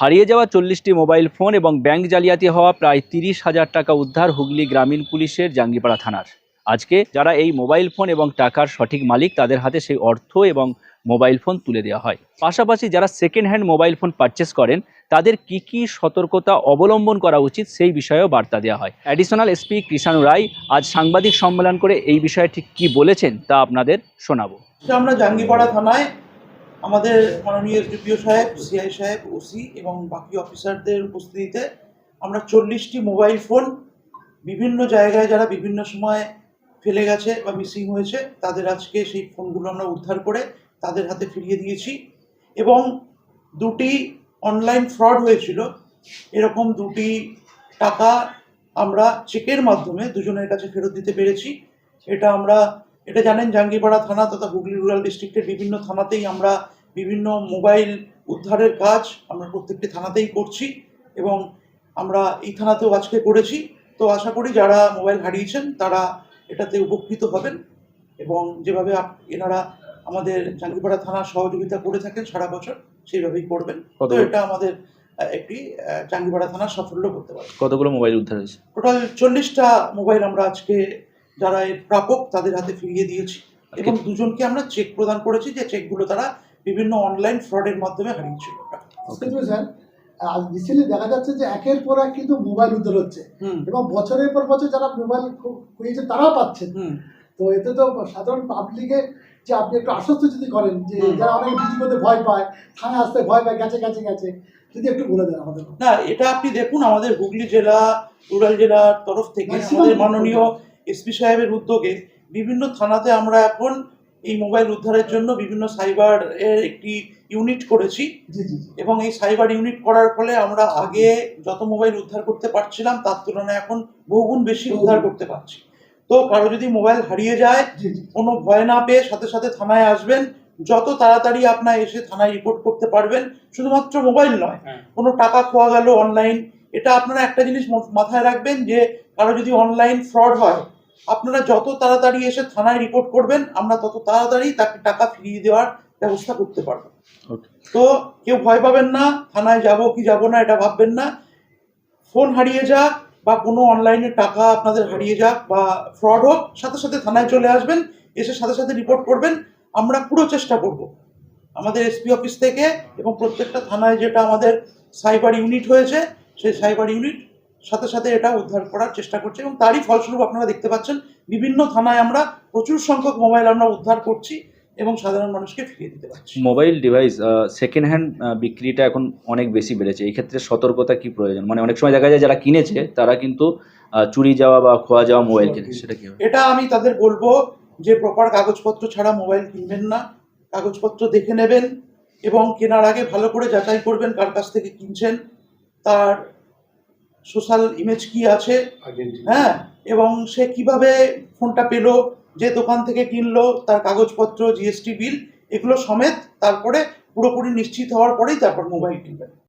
হারিয়ে যাওয়া চল্লিশটি মোবাইল ফোন এবং ব্যাংক জালিয়াতি হওয়া প্রায় তিরিশ হাজার টাকা উদ্ধার হুগলি গ্রামীণ পুলিশের জাঙ্গিপাড়া থানার। আজকে যারা এই মোবাইল ফোন এবং টাকার সঠিক মালিক, তাদের হাতে সেই অর্থ এবং মোবাইল ফোন তুলে দেওয়া হয়। পাশাপাশি যারা second hand mobile phone purchase করেন, তাদের কি কি সতর্কতা অবলম্বন করা উচিত সেই বিষয়েও বার্তা দেওয়া হয়। অ্যাডিশনাল এসপি কৃষাণু রায় আজ সাংবাদিক সম্মেলন করে এই বিষয়ে ঠিক কি বলেছেন তা আপনাদের শোনাবো। আমরা জাঙ্গিপাড়া থানায় আমাদের মাননীয় এসডিপিও সাহেব, সিআই সাহেব, ওসি এবং বাকি অফিসারদের উপস্থিতিতে আমরা চল্লিশটি মোবাইল ফোন বিভিন্ন জায়গায় যারা বিভিন্ন সময় ফেলে গেছে বা মিসিং হয়েছে, তাদের আজকে সেই ফোনগুলো আমরা উদ্ধার করে তাদের হাতে ফিরিয়ে দিয়েছি এবং দুটি অনলাইন ফ্রড হয়েছিল। এরকম দুটি টাকা আমরা চেকের মাধ্যমে দুজনের কাছে ফেরত দিতে পেরেছি। এটা আমরা এটা জানেন জাঙ্গিপাড়া থানা তথা হুগলি রুরাল ডিস্ট্রিক্টের বিভিন্ন থানাতেই আমরা বিভিন্ন মোবাইল উদ্ধারের কাজ আমরা প্রত্যেকটি থানাতেই করছি এবং আমরা এই থানাতেও আজকে করেছি। তো আশা করি যারা মোবাইল হারিয়েছেন তারা এটাতে উপকৃত হবেন এবং যেভাবে আপ- এনারা আমাদের জাঙ্গিপাড়া থানার সহযোগিতা করে থাকেন সারা বছর সেইভাবেই করবেন। তো এটা আমাদের একটি জাঙ্গিপাড়া থানার সাফল্য করতে পারে কতগুলো মোবাইল উদ্ধার হয়েছে? টোটাল চল্লিশটা মোবাইল আমরা আজকে যারা এর প্রাপক তাদের হাতে ফিরিয়ে দিয়েছি। এবং দুজনকে আমরা চেক প্রদান করেছি যে চেকগুলো তারা বিভিন্ন অনলাইন ফ্রডের মাধ্যমে হারিয়েছিল। স্যার আজ রিসেন্টলি দেখা যাচ্ছে যে একের পর এক কিন্তু মোবাইল উদ্ধার হচ্ছে। এবং বছরের পর বছর যারা মোবাইল খুঁজেছে তারাও পাচ্ছেন হুম। তো এতে তো সাধারণ পাবলিকে যে আপনি একটু আশ্বস্ত যদি করেন যে যারা অনেক করতে ভয় পায় থানায় আসতে ভয় পায় গেছে গেছে গেছে যদি একটু বলে দেন আমাদের। না এটা আপনি দেখুন আমাদের হুগলি জেলা রুরাল জেলার তরফ থেকে আমাদের মাননীয় এসপি সাহেবের উদ্যোগে বিভিন্ন থানাতে আমরা এখন এই মোবাইল উদ্ধারের জন্য বিভিন্ন সাইবার এর একটি ইউনিট করেছি। এবং এই সাইবার ইউনিট করার ফলে আমরা আগে যত মোবাইল উদ্ধার করতে পারছিলাম তার তুলনায় এখন বহুগুণ বেশি উদ্ধার করতে পারছি। তো কারও যদি মোবাইল হারিয়ে যায় কোনো ভয় না পেয়ে সাথে সাথে থানায় আসবেন। যত তাড়াতাড়ি আপনার এসে থানায় রিপোর্ট করতে পারবেন শুধুমাত্র মোবাইল নয় কোনো টাকা খোয়া গেল অনলাইন এটা আপনারা একটা জিনিস মাথায় রাখবেন যে কারও যদি অনলাইন ফ্রড হয় আপনারা যত তাড়াতাড়ি এসে থানায় রিপোর্ট করবেন আমরা তত তাড়াতাড়ি তাকে টাকা ফিরিয়ে দেওয়ার ব্যবস্থা করতে পারব। তো কেউ ভয় পাবেন না থানায় যাব কি যাব না এটা ভাববেন না। ফোন হারিয়ে যাক বা কোনো অনলাইনে টাকা আপনাদের হারিয়ে যাক বা ফ্রড হোক সাথে সাথে থানায় চলে আসবেন এসে সাথে সাথে রিপোর্ট করবেন আমরা পুরো চেষ্টা করব। আমাদের এসপি অফিস থেকে এবং প্রত্যেকটা থানায় যেটা আমাদের সাইবার ইউনিট হয়েছে সেই সাইবার ইউনিট সাথে সাথে এটা উদ্ধার করার চেষ্টা করছে এবং তারই ফলস্বরূপ আপনারা দেখতে পাচ্ছেন বিভিন্ন থানায় আমরা প্রচুর সংখ্যক মোবাইল আমরা উদ্ধার করছি এবং সাধারণ মানুষকে ফিরিয়ে দিতে পারছি। মোবাইল ডিভাইস সেকেন্ড হ্যান্ড বিক্রিটা এখন অনেক বেশি বেড়েছে। এই ক্ষেত্রে সতর্কতা কি প্রয়োজন? মানে অনেক সময় দেখা যায় যারা কিনেছে তারা কিন্তু চুরি যাওয়া বা খোয়া যাওয়া মোবাইল কিনে। সেটা কি এটা আমি তাদের বলব যে প্রপার কাগজপত্র ছাড়া মোবাইল কিনবেন না। কাগজপত্র দেখে নেবেন এবং কেনার আগে ভালো করে যাচাই করবেন কার কাছ থেকে কিনছেন। তার সোশ্যাল ইমেজ কি আছে? হ্যাঁ এবং সে কীভাবে ফোনটা পেল যে দোকান থেকে কিনলো তার কাগজপত্র জিএসটি বিল এগুলো সমেত তারপরে পুরোপুরি নিশ্চিত হওয়ার পরেই তারপর মোবাইল কিনবেন